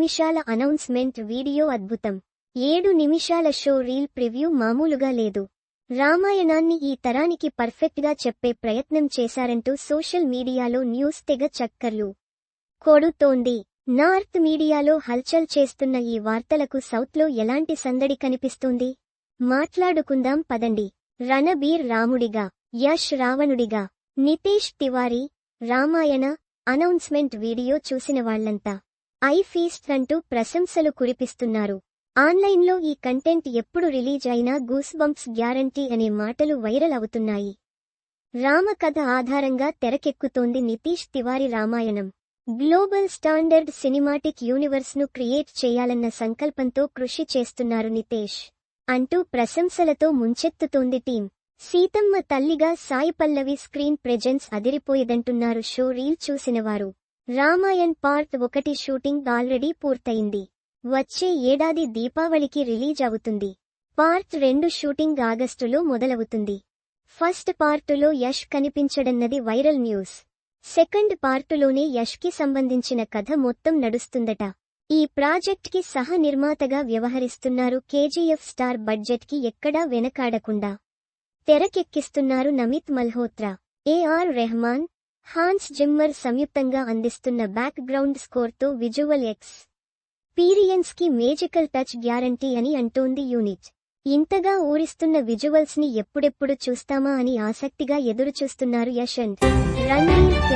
నిమిషాల announcement video అద్భుతం. ఏడు నిమిషాల షో రీల్ ప్రివ్యూ మామూలుగా లేదు. రామాయణాన్ని ఈ తరానికి పర్ఫెక్ట్గా చెప్పే ప్రయత్నం చేశారంటూ సోషల్ మీడియాలో న్యూస్ తెగ చక్కర్లు కొడుతోంది. నార్త్ మీడియాలో హల్చల్ చేస్తున్న ఈ వార్తలకు సౌత్లో ఎలాంటి సందడి కనిపిస్తోంది? మాట్లాడుకుందాం పదండి. రణబీర్ రాముడిగా యష్ రావణుడిగా నితీష్ తివారీ రామాయణ అనౌన్స్మెంట్ వీడియో చూసిన వాళ్ళంతా ఐ ఫీస్ట్ అంటూ ప్రశంసలు కురిపిస్తున్నారు. ఆన్లైన్లో ఈ కంటెంట్ ఎప్పుడు రిలీజ్ అయినా గూస్ బంప్స్ గ్యారంటీ అనే మాటలు వైరల్ అవుతున్నాయి. రామకథ ఆధారంగా తెరకెక్కుతోంది Nitesh Tiwari Ramayanam. Global standard cinematic యూనివర్స్ను create చేయాలన్న సంకల్పంతో కృషి చేస్తున్నారు నితేష్. అంటూ ప్రశంసలతో ముంచెత్తుతోంది టీం సీతమ్మ తల్లిగా సాయి పల్లవి స్క్రీన్ ప్రెజెన్స్ అదిరిపోయేదంటున్నారు షో రీల్ చూసినవారు. రామాయణ్ పార్ట్ ఒకటి షూటింగ్ ఆల్రెడీ పూర్తయింది. వచ్చే ఏడాది దీపావళికి రిలీజ్ అవుతుంది. పార్ట్ రెండు షూటింగ్ ఆగస్టులో మొదలవుతుంది. ఫస్ట్ పార్టులో యష్ కనిపించడన్నది వైరల్ న్యూస్. సెకండ్ పార్టులోనే యష్కి సంబంధించిన కథ మొత్తం నడుస్తుందట. ఈ ప్రాజెక్ట్కి సహ నిర్మాతగా వ్యవహరిస్తున్నారు కేజీఎఫ్ స్టార్ బడ్జెట్కి ఎక్కడా వెనకాడకుండా తెరకెక్కిస్తున్నారు Namit Malhotra. A R Rahman Hans Zimmer సంయుక్తంగా అందిస్తున్న బ్యాక్ గ్రౌండ్ స్కోర్తో విజువల్ ఎక్స్ పీరియన్స్కి మేజికల్ టచ్ గ్యారంటీ అని అంటోంది యూనిట్ ఇంతగా ఊరిస్తున్న విజువల్స్ని ఎప్పుడెప్పుడు చూస్తామా అని ఆసక్తిగా ఎదురుచూస్తున్నారు యశంత్. రణ్వీర్